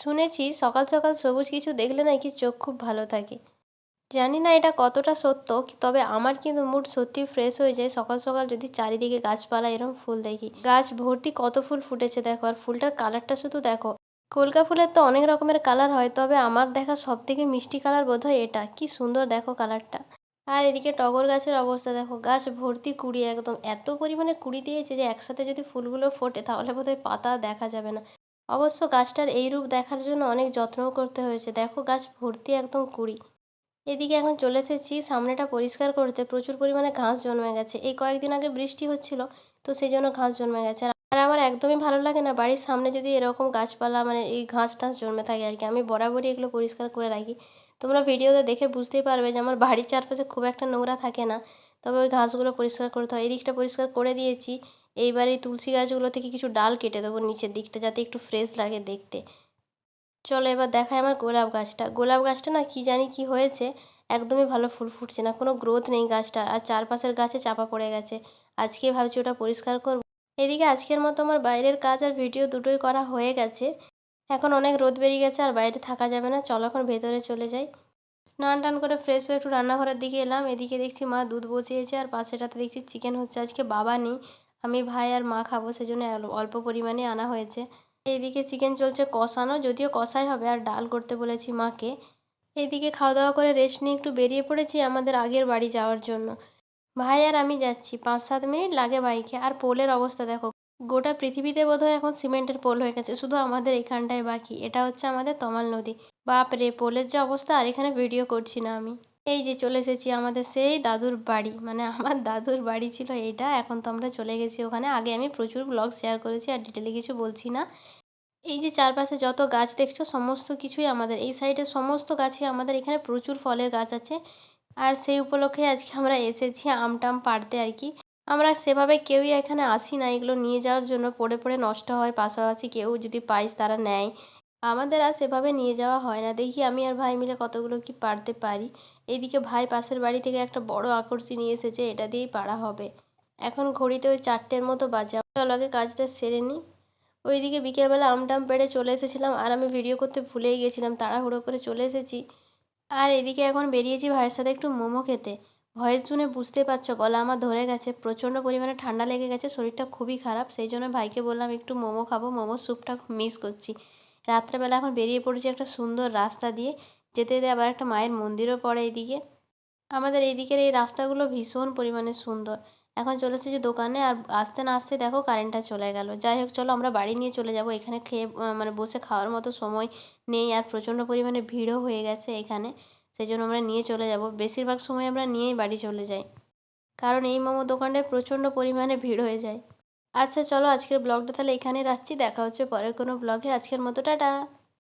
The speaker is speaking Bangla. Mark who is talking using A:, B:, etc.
A: শুনেছি সকাল সকাল সবুজ কিছু দেখলে নাকি চোখ খুব ভালো থাকে। জানি না এটা কতটা সত্য, তবে আমার কিন্তু মুড সত্যি ফ্রেশ হয়ে যায়। সকাল সকাল যদি চারিদিকে গাছপালা এরম ফুল দেখি, গাছ ভর্তি কত ফুল ফুটেছে দেখো, আর ফুলটার কালারটা শুধু দেখো। কলকা ফুলের তো অনেক রকমের কালার হয়, তবে আমার দেখা সব থেকে মিষ্টি কালার বোধ হয় এটা। কি সুন্দর দেখো কালারটা আর এদিকে টগর গাছের অবস্থা দেখো, গাছ ভর্তি কুড়ি একদম। এত পরিমাণে কুড়ি দিয়েছে যে একসাথে যদি ফুলগুলো ফোটে তাহলে বোধহয় পাতা দেখা যাবে না। অবশ্য গাছটার এই রূপ দেখার জন্য অনেক যত্নও করতে হয়েছে। দেখো, গাছ ভর্তি একদম কুড়ি। এদিকে এখন চলে এসেছি, সামনেটা পরিষ্কার করতে। প্রচুর পরিমাণে ঘাস জন্মে গেছে। এই কয়েকদিন আগে বৃষ্টি হচ্ছিল, তো সেই জন্য ঘাস জন্মে গেছে। আর আমার একদমই ভালো লাগে না, বাড়ির সামনে যদি এরকম গাছপালা মানে এই ঘাস টাস জন্মে থাকে আর কি, আমি বরাবরই এগুলো পরিষ্কার করে রাখি। তোমরা ভিডিওতে দেখে বুঝতেই পারবে যে আমার বাড়ির চারপাশে খুব একটা নোংরা থাকে না, তবে ওই ঘাসগুলো পরিষ্কার করতে হয়। এই দিকটা পরিষ্কার করে দিয়েছি এইবার এই তুলসী গাছগুলো থেকে কিছু ডাল কেটে দেবো নিচের দিকটা যাতে একটু ফ্রেশ লাগে দেখতে। চলো এবার দেখায় আমার গোলাপ গাছটা। গোলাপ গাছটা না কি জানি কি হয়েছে, একদমই ভালো ফুল ফুটছে না, কোনো গ্রোথ নেই গাছটা, আর চারপাশের গাছে চাপা পড়ে গেছে। আজকে ভাবছি ওটা পরিষ্কার করব। এদিকে আজকের মতো আমার বাইরের কাজ আর ভিডিও দুটোই করা হয়ে গেছে। এখন অনেক রোদ বেরিয়ে গেছে আর বাইরে থাকা যাবে না, চলো এখন ভেতরে চলে যাই। স্নান টান করে ফ্রেশ হয়ে একটু রান্নাঘরের দিকে এলাম, এদিকে দেখছি মা দুধ বসিয়েছে আর পাশেটাতে দেখছি চিকেন হচ্ছে। আজকে বাবা নেই আমি ভাই আর মা খাব সেজন্য অল্প পরিমাণে আনা হয়েছে। এইদিকে চিকেন চলছে কষানো, যদিও কষাই হবে আর ডাল করতে বলেছি মাকে। এইদিকে খাওয়া দাওয়া করে রেস্ট নিয়ে একটু বেরিয়ে পড়েছি আমাদের আগের বাড়ি যাওয়ার জন্য। ভাই আর আমি যাচ্ছি পাঁচ সাত মিনিট লাগে বাইকে। আর পোলের অবস্থা দেখো, গোটা পৃথিবীতে বোধহয় এখন সিমেন্টের পোল হয়ে গেছে, শুধু আমাদের এখানটায় বাকি। এটা হচ্ছে আমাদের তমাল নদী। বাপ রে পোলের যে অবস্থা, আর এখানে ভিডিও করছি না আমি। এই যে চলে এসেছি আমাদের সেই দাদুর বাড়ি। মানে আমার দাদুর বাড়ি ছিল এইটা, এখন তো আমরা চলে গেছি ওখানে। আগে আমি প্রচুর ব্লগ শেয়ার করেছি আর ডিটেলে কিছু বলছি না। এই যে চারপাশে যত গাছ দেখছ, সমস্ত কিছুই আমাদের। এই সাইডে সমস্ত গাছই আমাদের, এখানে প্রচুর ফলের গাছ আছে। আর সেই উপলক্ষে আজকে আমরা এসেছি আম টাম পাড়তে আর কি। আমরা সেভাবে কেউই এখানে আসি না, এগুলো নিয়ে যাওয়ার জন্য। পড়ে পড়ে নষ্ট হয়, পাশাপাশি কেউ যদি পাইস তারা নেয়। আমাদের আর সেভাবে নিয়ে যাওয়া হয় না। দেখি আমি আর ভাই মিলে কতগুলো কি পারতে পারি। এইদিকে ভাই পাশের বাড়ি থেকে একটা বড় আকর্ষি নিয়ে এসেছে, এটা দিয়েই পাড়া হবে। এখন ঘড়িতে ওই চারটের মতো বাজে। চল আগে কাজটা সেরে নিই। ওইদিকে বিকেলবেলা আম টাম পেড়ে চলে এসেছিলাম আর আমি ভিডিও করতে ভুলেই গেছিলাম, তাড়াহুড়ো করে চলে এসেছি। আর এদিকে এখন বেরিয়েছি ভাইয়ের সাথে একটু মোমো খেতে। ভয়েস শুনে বুঝতে পারছ, গলা আমার ধরে গেছে, প্রচণ্ড পরিমাণে ঠান্ডা লেগে গেছে, শরীরটা খুবই খারাপ, সেই জন্য ভাইকে বললাম একটু মোমো খাব মোমো স্যুপটা মিস করছি। রাত্রেবেলা এখন বেরিয়ে পড়েছি একটা সুন্দর রাস্তা দিয়ে। যেতে যেতে আবার একটা মায়ের মন্দিরও পড়ে এইদিকে। আমাদের এইদিকের এই রাস্তাগুলো ভীষণ পরিমাণে সুন্দর। এখন চলে যে দোকানে আর আসতে না আসতে দেখো কারেন্টটা চলে গেল। যাই হোক, চলো আমরা বাড়ি নিয়ে চলে যাব। এখানে খেয়ে মানে বসে খাওয়ার মতো সময় নেই আর প্রচণ্ড পরিমাণে ভিড়ও হয়ে গেছে এখানে। সেই জন্য আমরা নিয়ে চলে যাব। বেশিরভাগ সময় আমরা নিয়েই বাড়ি চলে যাই। কারণ এই মোমো দোকানটায় প্রচণ্ড পরিমাণে ভিড় হয়ে যায়। আচ্ছা চলো আজকের ব্লগটা তাহলে এখানে রাখছি। দেখা হচ্ছে পরের কোনো ব্লগে আজকের মতো, টাটা!